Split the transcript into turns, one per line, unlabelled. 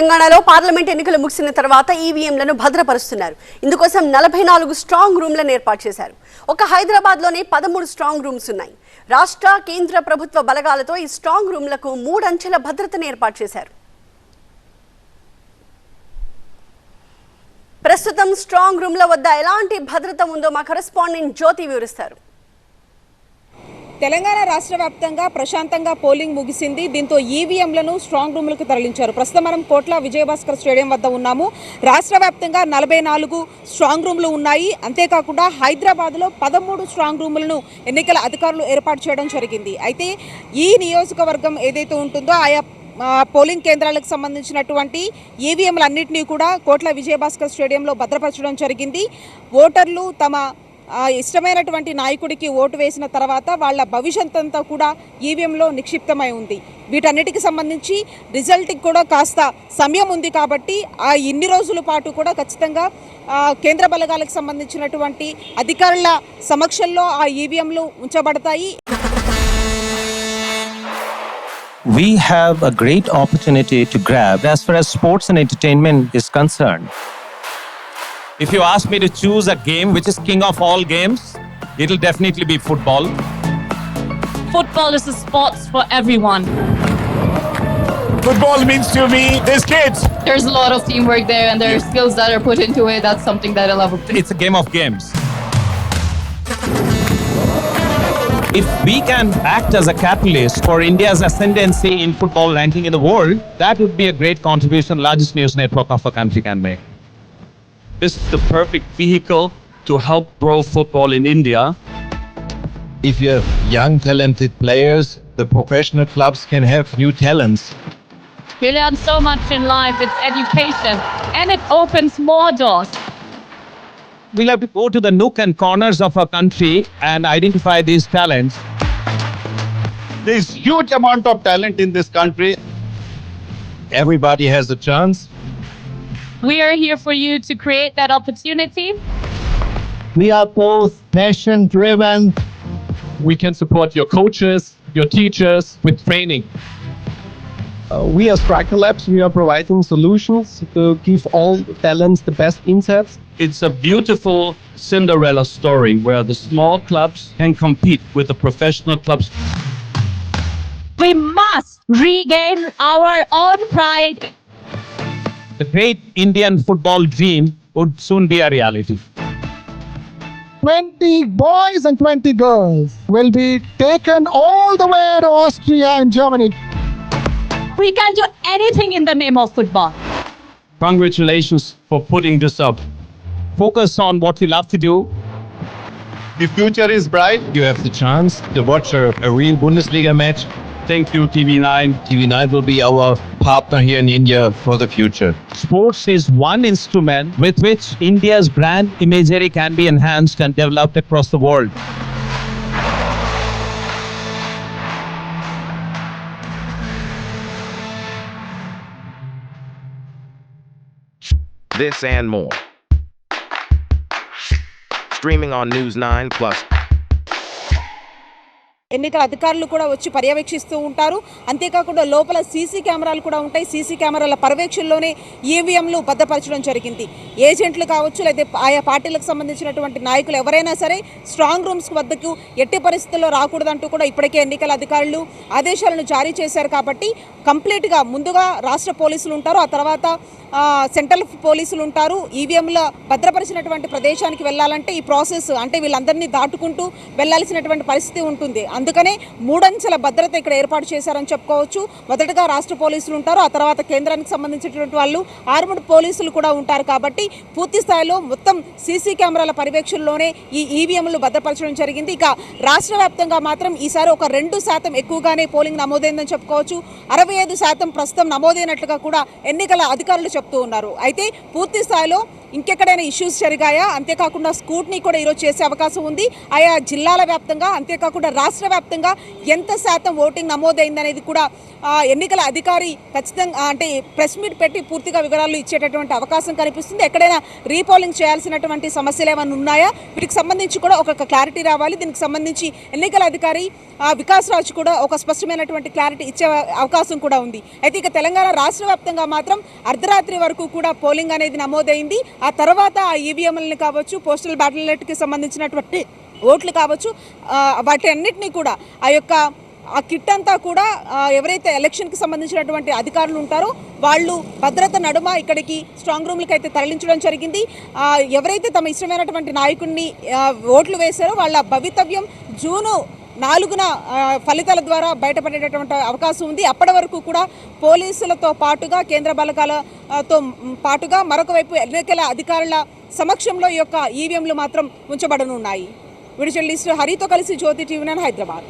తెలంగాణలో పార్లమెంట్ ఎన్నికలు ముగిసిన తర్వాత ఈవీఎంలను భద్రపరుస్తున్నారు. ఇందుకోసం నలభై నాలుగు స్ట్రాంగ్ రూమ్లను ఏర్పాటు చేశారు. ఒక హైదరాబాద్లోనే పదమూడు స్ట్రాంగ్ రూమ్స్ ఉన్నాయి. రాష్ట్ర కేంద్ర ప్రభుత్వ బలగాలతో ఈ స్ట్రాంగ్ రూమ్లకు మూడంచెల భద్రతను ఏర్పాటు చేశారు. ప్రస్తుతం స్ట్రాంగ్ రూమ్ల వద్ద ఎలాంటి భద్రత ఉందో మా కరెస్పాండెంట్ జ్యోతి వివరిస్తారు.
తెలంగాణ రాష్ట్ర వ్యాప్తంగా ప్రశాంతంగా పోలింగ్ ముగిసింది. దీంతో ఈవీఎంలను స్ట్రాంగ్ రూమ్లకు తరలించారు. ప్రస్తుతం మనం కోట్ల విజయభాస్కర్ స్టేడియం వద్ద ఉన్నాము. రాష్ట్ర వ్యాప్తంగా నలభై నాలుగు స్ట్రాంగ్ రూమ్లు ఉన్నాయి. అంతేకాకుండా హైదరాబాద్లో పదమూడు స్ట్రాంగ్ రూములను ఎన్నికల అధికారులు ఏర్పాటు చేయడం జరిగింది. అయితే ఈ నియోజకవర్గం ఏదైతే ఉంటుందో ఆయా పోలింగ్ కేంద్రాలకు సంబంధించినటువంటి ఈవీఎంలన్నింటినీ కూడా కోట్ల విజయభాస్కర్ స్టేడియంలో భద్రపరచడం జరిగింది. ఓటర్లు తమ ఇష్టమైనటువంటి నాయకుడికి ఓటు వేసిన తర్వాత వాళ్ళ భవిష్యత్ అంతా కూడా ఈవీఎంలో నిక్షిప్తమై ఉంది వీటన్నిటికి సంబంధించి రిజల్ట్కి కూడా కాస్త సమయం ఉంది కాబట్టి ఆ ఇన్ని రోజుల పాటు కూడా ఖచ్చితంగా కేంద్ర బలగాలకు సంబంధించినటువంటి అధికారుల సమక్షంలో ఆ ఈవీఎంలు ఉంచబడతాయి
we have a great opportunity to grab as far as sports and entertainment is concerned. If you ask me to choose a game which is king of all games, it'll definitely be football.
Football is a sports for everyone.
Football means to me, there's kids.
there's a lot of teamwork there and there are skills that are put into it. That's something that I love.
It's a game of games. If we can act as a catalyst for India's ascendancy in football ranking in the world, that would be a great contribution largest news network of a country can make.
This is the perfect vehicle to help grow football in India.
if you have young talented players, the professional clubs can have new talents.
We learn so much in life. It's education and it opens more doors.
We'll have to go to the nook and corners of our country and identify these talents
There's huge amount of talent in this country.
Everybody has a chance.
We are here for you to create that opportunity.
We are both passion driven.
We can support your coaches, your teachers with training.
Uh, we as Striker Labs, we are providing solutions to give all talents the best insights.
It's a beautiful Cinderella story where the small clubs can compete with the professional clubs.
We must regain our own pride.
The great Indian football dream would soon be a reality.
20 boys and 20 girls will be taken all the way to Austria and Germany.
We can do anything in the name of football.
Congratulations for putting this up.
Focus on what you love to do.
The future is bright.
You have the chance to watch a, a real Bundesliga match.
Thank you, TV9.
TV9 will be our partner here in India for the future.
Sports is one instrument with which India's brand imagery can be enhanced and developed across the world.
This and more. Streaming on News 9 Plus.
ఎన్నికల అధికారులు కూడా వచ్చి పర్యవేక్షిస్తూ ఉంటారు. అంతేకాకుండా లోపల CC కెమెరాలు కూడా ఉంటాయి. సీసీ కెమెరాల పర్యవేక్షణలోనే ఈవీఎంలు భద్రపరచడం జరిగింది. ఏజెంట్లు కావచ్చు లేదా ఆయా పార్టీలకు సంబంధించినటువంటి నాయకులు ఎవరైనా సరే స్ట్రాంగ్ రూమ్స్ వద్దకు ఎట్టి పరిస్థితుల్లో రాకూడదంటూ కూడా ఇప్పటికే ఎన్నికల అధికారులు ఆదేశాలను జారీ చేశారు కాబట్టి కంప్లీట్గా ముందుగా రాష్ట్ర పోలీసులు ఉంటారు. ఆ తర్వాత సెంట్రల్ పోలీసులు ఉంటారు. ఈవీఎంల భద్రపరిచినటువంటి ప్రదేశానికి వెళ్ళాలంటే ఈ ప్రాసెస్ అంటే వీళ్ళందరినీ దాటుకుంటూ వెళ్ళాల్సినటువంటి పరిస్థితి ఉంటుంది. అందుకనే మూడంచెల భద్రత ఇక్కడ ఏర్పాటు చేశారని చెప్పుకోవచ్చు. మొదటగా రాష్ట్ర పోలీసులు ఉంటారు. ఆ తర్వాత కేంద్రానికి సంబంధించినటువంటి వాళ్ళు ఆర్మడ్ పోలీసులు కూడా ఉంటారు కాబట్టి పూర్తి స్థాయిలో మొత్తం సీసీ కెమెరాల పర్యవేక్షణలోనే ఈ ఈవీఎంలు భద్రపరచడం జరిగింది. ఇక రాష్ట్ర వ్యాప్తంగా మాత్రం ఈసారి ఒక రెండు శాతం ఎక్కువగానే పోలింగ్ నమోదైందని చెప్పుకోవచ్చు. అరవై ఐదు శాతం ప్రస్తుతం నమోదైనట్లుగా కూడా ఎన్నికల అధికారులు చెప్తూ ఉన్నారు. అయితే పూర్తి స్థాయిలో ఇంకెక్కడైనా ఇష్యూస్ జరిగాయా? అంతేకాకుండా స్కూట్ని కూడా ఈరోజు చేసే అవకాశం ఉంది. ఆయా జిల్లాల వ్యాప్తంగా అంతేకాకుండా రాష్ట్ర వ్యాప్తంగా ఎంత శాతం ఓటింగ్ నమోదైందనేది కూడా ఎన్నికల అధికారి ఖచ్చితంగా అంటే ప్రెస్ మీట్ పెట్టి పూర్తిగా వివరాలు ఇచ్చేటటువంటి అవకాశం కనిపిస్తుంది. ఎక్కడైనా రీపోలింగ్ చేయాల్సినటువంటి సమస్యలు ఏమైనా ఉన్నాయా? వీటికి సంబంధించి కూడా ఒక క్లారిటీ రావాలి. దీనికి సంబంధించి ఎన్నికల అధికారి వికాస్ రాజ్ కూడా ఒక స్పష్టమైనటువంటి క్లారిటీ ఇచ్చే అవకాశం కూడా ఉంది. అయితే ఇక తెలంగాణ రాష్ట్ర వ్యాప్తంగా మాత్రం అర్ధరాత్రి వరకు కూడా పోలింగ్ అనేది నమోదైంది. ఆ తర్వాత ఆ ఈవీఎంలని కావచ్చు పోస్టల్ బ్యాలెట్కి సంబంధించినటువంటి ఓట్లు కావచ్చు వాటి అన్నిటినీ కూడా ఆ యొక్క ఆ కిట్ అంతా కూడా ఎవరైతే ఎలక్షన్కి సంబంధించినటువంటి అధికారులు ఉంటారో వాళ్ళు భద్రత నడుమ ఇక్కడికి స్ట్రాంగ్ రూమ్లకి అయితే తరలించడం జరిగింది. ఎవరైతే తమ ఇష్టమైనటువంటి నాయకుడిని ఓట్లు వేశారో వాళ్ళ భవితవ్యం జూను నాలుగున ఫలితాల ద్వారా బయటపడేటటువంటి అవకాశం ఉంది. అప్పటి వరకు కూడా పోలీసులతో పాటుగా కేంద్ర బలగాలతో పాటుగా మరొక వైపు ఎన్నికల అధికారుల సమక్షంలో ఈ యొక్క ఈవీఎంలు మాత్రం ఉంచబడనున్నాయి. విడిచల్ లిస్టు హరితో కలిసి జ్యోతి టీవీ హైదరాబాద్.